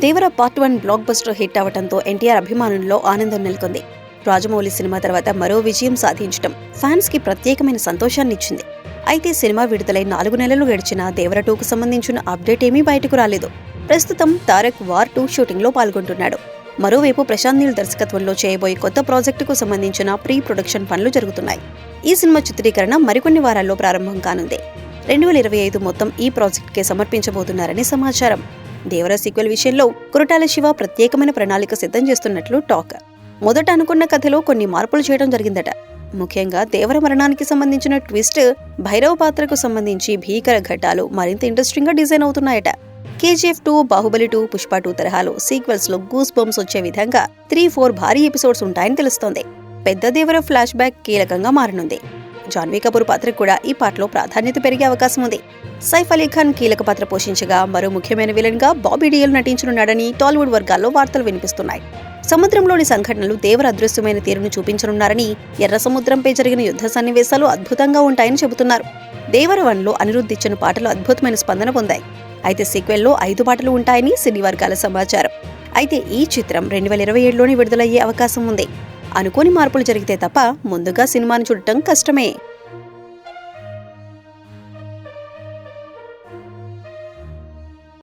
Devara part one blockbuster hit అవడంతో ఎన్టీఆర్ అభిమానుల్లో ఆనందం నెలకొంది. రాజమౌళి సినిమా తర్వాత మరో విజయం సాధించడం ఫ్యాన్స్కి ప్రత్యేకమైన సంతోషాన్ని ఇచ్చింది అయితే సినిమా విడుదలై నాలుగు నెలలు గడిచిన దేవర టూకు సంబంధించిన అప్డేట్ ఏమీ బయటకు రాలేదు. ప్రస్తుతం తారక్ వార్ టూ షూటింగ్లో పాల్గొంటున్నాడు. మరోవైపు ప్రశాంత్ నీల్ దర్శకత్వంలో చేయబోయే కొత్త ప్రాజెక్టుకు సంబంధించిన ప్రీ ప్రొడక్షన్ పనులు జరుగుతున్నాయి. ఈ సినిమా చిత్రీకరణ మరికొన్ని వారాల్లో ప్రారంభం కానుంది. రెండు వేల ఇరవై ఐదు మొత్తం ఈ ప్రాజెక్ట్కే సమర్పించబోతున్నారని సమాచారం. దేవర సీక్వెల్ విషయంలో కురటాల శివ ప్రత్యేకమైన ప్రణాళిక సిద్ధం చేస్తున్నట్లు టాక్. మొదట అనుకున్న కథలో కొన్ని మార్పులు చేయడం జరిగిందట. ముఖ్యంగా దేవర మరణానికి సంబంధించిన ట్విస్ట్ భైరవ పాత్రకు సంబంధించి భీకర ఘట్టాలు మరింత ఇంట్రెస్టింగ్గా design అవుతున్నాయట. KGF two Baahubali two Pushpa two తరహాలో సీక్వెల్స్లో గూస్ బొమ్స్ వచ్చే విధంగా త్రీ ఫోర్ భారీ ఎపిసోడ్స్ ఉంటాయని తెలుస్తోంది. పెద్ద దేవర ఫ్లాష్ బ్యాక్ కీలకంగా మారనుంది. జాన్వీ కపూర్ పాత్రకు కూడా ఈ పాటలో ప్రాధాన్యత పెరిగే అవకాశం ఉంది. సైఫ్ అలీ ఖాన్ కీలక పాత్ర పోషించగా మరో ముఖ్యమైన విలన్గా బాబీ డియల్ నటించనున్నాడని టాలీవుడ్ వర్గాల్లో వార్తలు వినిపిస్తున్నాయి. సముద్రంలోని సంఘటనలు దేవర అదృశ్యమైన తీరును చూపించనున్నారని ఎర్ర సముద్రంపై జరిగిన యుద్ధ సన్నివేశాలు అద్భుతంగా ఉంటాయని చెబుతున్నారు. దేవరవన్లో అనిరుద్ధ్ ఇచ్చిన పాటలు అద్భుతమైన స్పందన పొందాయి. అయితే సీక్వెల్లో ఐదు పాటలు ఉంటాయని సినీ వర్గాల సమాచారం. అయితే ఈ చిత్రం రెండు వేల ఇరవై ఏడులోనే విడుదలయ్యే అవకాశం ఉంది. అనుకోని మార్పులు జరిగితే తప్ప ముందుగా సినిమాను చూడటం కష్టమే.